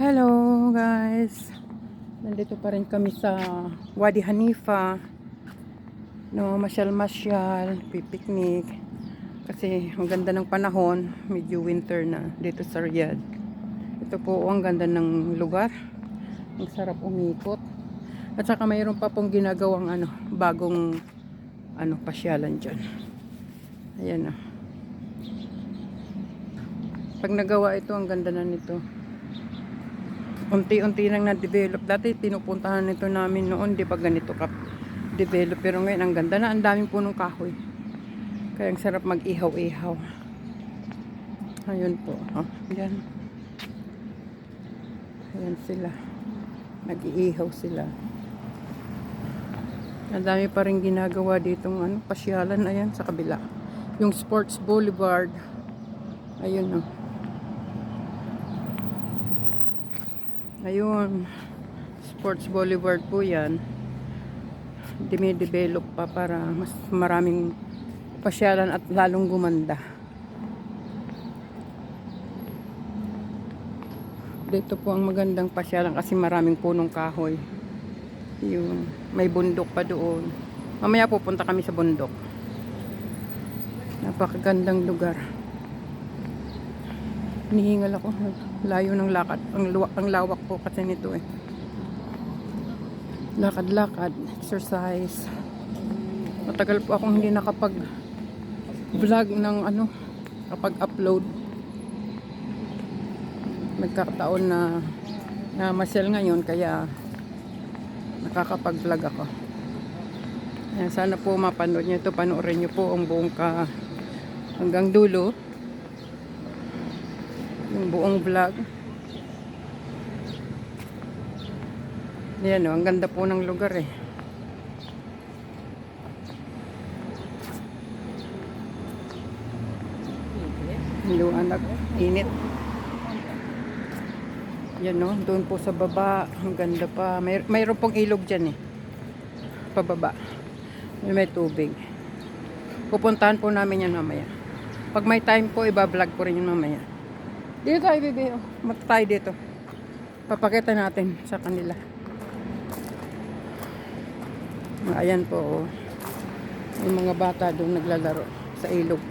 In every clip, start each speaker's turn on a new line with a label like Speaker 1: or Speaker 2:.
Speaker 1: Hello guys. Nandito pa rin kami sa Wadi Hanifa. No, masyal-masyal, pipiknik. Kasi ang ganda ng panahon, medyo winter na dito sa Riyadh. Ito po ang ganda ng lugar. Ang sarap umikot. At saka mayroon pa pong ginagawang ano, bagong ano, pasyalan dyan. Ayan o. Pag nagawa ito, ang ganda na nito unti-unti nang na-develop. Dati pinupuntahan nito namin noon, di ba ganito ka develop. Pero ngayon, ang ganda na, ang daming punong kahoy. Kaya ang sarap mag-ihaw-ihaw. Ayun po. Oh, yan. Ayan sila. Nag-iihaw sila. Ang dami pa rin ginagawa ditong ano, pasyalan. Ayan, sa kabila. Yung Sports Boulevard. Ayun, oh. Ayun. Sports Boulevard po yan. Dimidevelop pa para mas maraming pasyalan at lalong gumanda. Dito po ang magandang pasyalan kasi maraming punong kahoy. Yun. May bundok pa doon. Mamaya pupunta kami sa bundok. Napakagandang lugar. Nihingal ako. Layo ng lakad. Ang, ang lawak po kasi nito eh. Lakad-lakad. Exercise. Matagal po akong hindi nakapag vlog ng ano kapag upload nagkakataon na na masyal ngayon kaya nakakapag vlog ako Ayan, sana po mapanood nyo ito panoorin nyo po ang buong ka hanggang dulo yung buong vlog. Yan o, ang ganda po ng lugar eh. Liwanag, init. Yan o, doon po sa baba, ang ganda pa. May, mayroon pong ilog dyan eh. Pababa. May, may tubig. Pupuntahan po namin yan mamaya. Pag may time po, iba-vlog ko rin yun mamaya. Dito tayo, bebe. Oh. Mata tayo dito. Papakita natin sa kanila. Ayan po. Oh. Yung mga bata doon naglalaro sa ilog.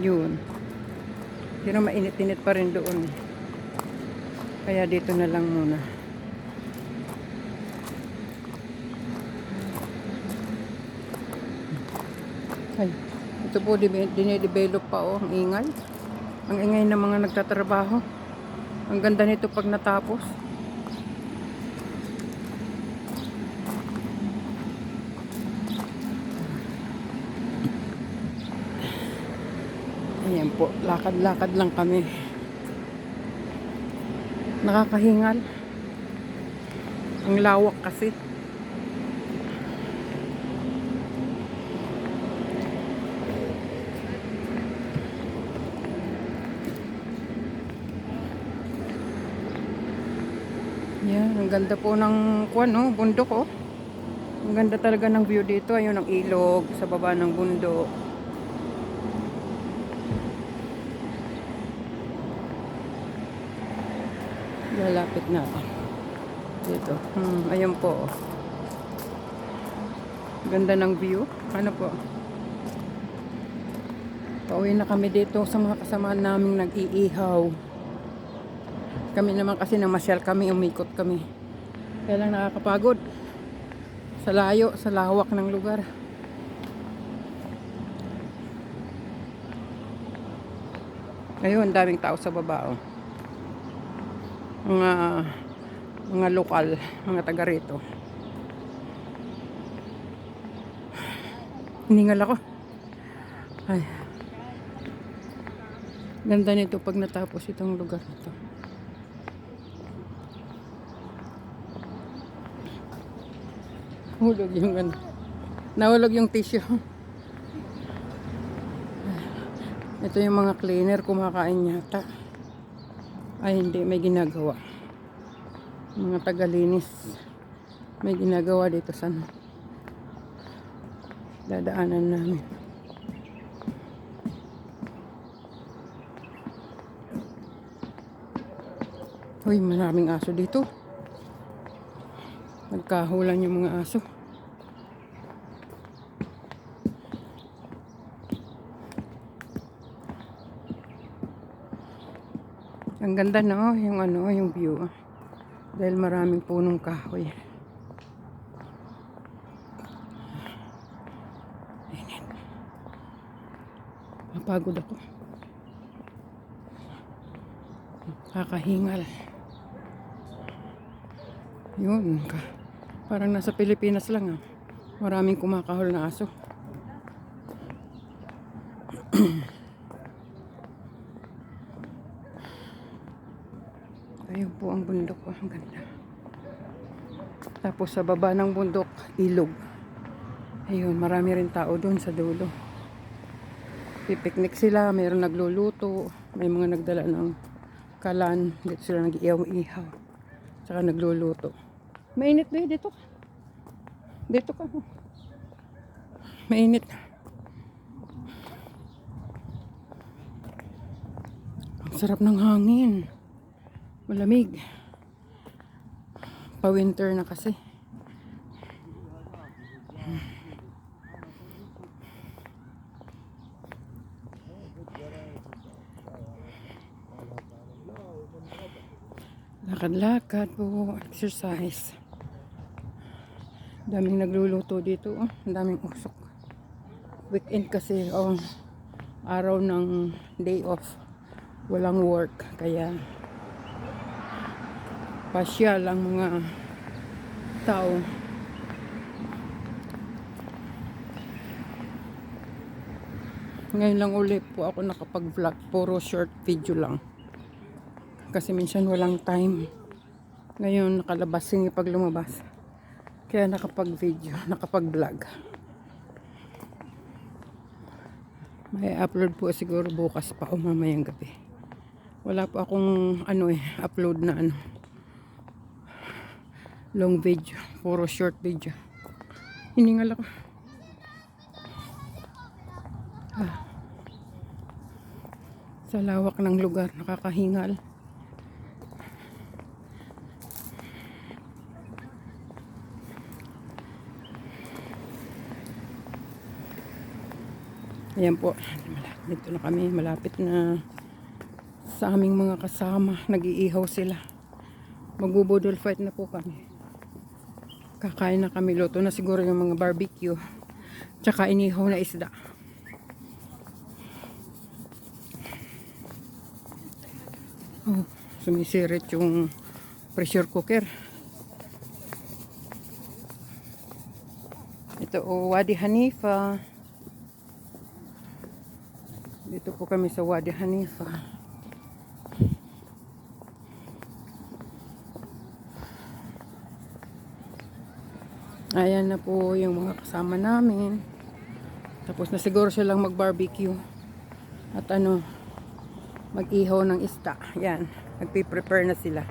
Speaker 1: Yun. Pero mainit-init pa rin doon. Kaya dito na lang muna. Ay, ito po dine- dinedevelop pa oh, ang ingay. Ang ingay ng mga nagtatrabaho. Ang ganda nito pag natapos. Ayan po, lakad-lakad lang kami. Nakakahingal. Ang lawak kasi. Yan, ang ganda po ng kuan, oh, bundok, oh. Ang ganda talaga ng view dito. Ayun ang ilog sa baba ng bundok. Lalapit natin. Dito. Hmm, ayun po. Ganda ng view. Ano po? Pauwi na kami dito sa mga kasamaan naming nag-iihaw. Kami naman kasi namasyal kami, umikot kami. Kaya lang nakakapagod. Sa layo, sa lawak ng lugar. Ayun, daming tao sa baba, oh. Mga, mga lokal, mga taga rito. Hiningal ako. Ay. Ganda nito pag natapos itong lugar na to. Hulog yung ano. Nahulog yung tissue. Ito yung mga cleaner kumakain yata. Ay hindi, may ginagawa. Mga tagalinis. May ginagawa dito sa ano. dadaanan namin. Uy, maraming aso dito. Nagkahulan yung mga aso. Ang ganda no, yung ano, yung view. Dahil maraming punong kahoy. Ayan. Napagod ako. Kakahingal. Yun. Parang nasa Pilipinas lang ah. Maraming kumakahol na aso. Ayun po ang bundok. Oh, ang ganda. Tapos sa baba ng bundok, ilog. Ayun, marami rin tao doon sa dulo. Pipiknik sila, mayroong nagluluto, may mga nagdala ng kalan, dito sila nag-ihaw-ihaw. Nagluluto. Mainit ba dito? Dito ka. Mainit. Ang sarap ng hangin. Malamig. Pa-winter na kasi. Lakad-lakad po, exercise. Daming nagluluto dito, oh. Daming usok. Weekend kasi, oh, araw ng day off. Walang work, kaya pasyal ang mga tao. Ngayon lang ulit po ako nakapag-vlog, puro short video lang. Kasi minsan walang time. Ngayon nakalabas singi pag lumabas. Kaya nakapag-video, nakapag-vlog. May upload po siguro bukas pa o mamayang gabi. Wala po akong ano eh, upload na ano. Long video, puro short video. Hiningal ako. Ah. Sa lawak ng lugar, nakakahingal. Ayan po. Dito na kami. Malapit na sa aming mga kasama. Nag-iihaw sila. Magbubudol fight na po kami. Kakain na kami. Luto na siguro yung mga barbecue. Tsaka inihaw na isda. Oh, sumisirit yung pressure cooker. Ito o Wadi Hanifa. Dito po kami sa Wadi Hanifa. Ayan na po yung mga kasama namin. Tapos na siguro silang mag-barbecue. At ano, mag-ihaw ng isda. Yan, nagpi-prepare na sila.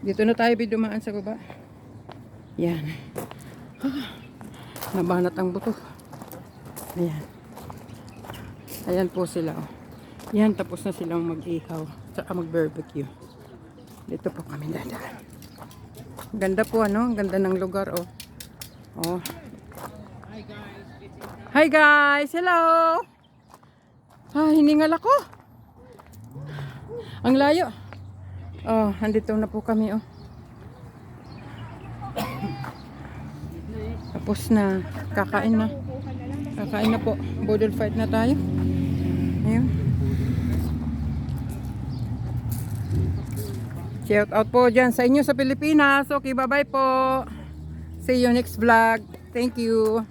Speaker 1: Dito na tayo bidumaan sa baba. Yan. Ah, nabanat ang buto. Ayan. Ayan po sila. Oh. Tapos na silang mag-ihaw. Saka mag-barbecue. Dito po kami dadaan. Ganda po ano, ganda ng lugar oh. Oh. Hi guys, hello. Ah, hiningal ako. Ang layo. Oh, andito na po kami oh. Tapos na, kakain na. Kakain na po. Bodol fight na tayo. Ayun. Shout out po dyan sa inyo sa Pilipinas. Okay, bye-bye po. See you next vlog. Thank you.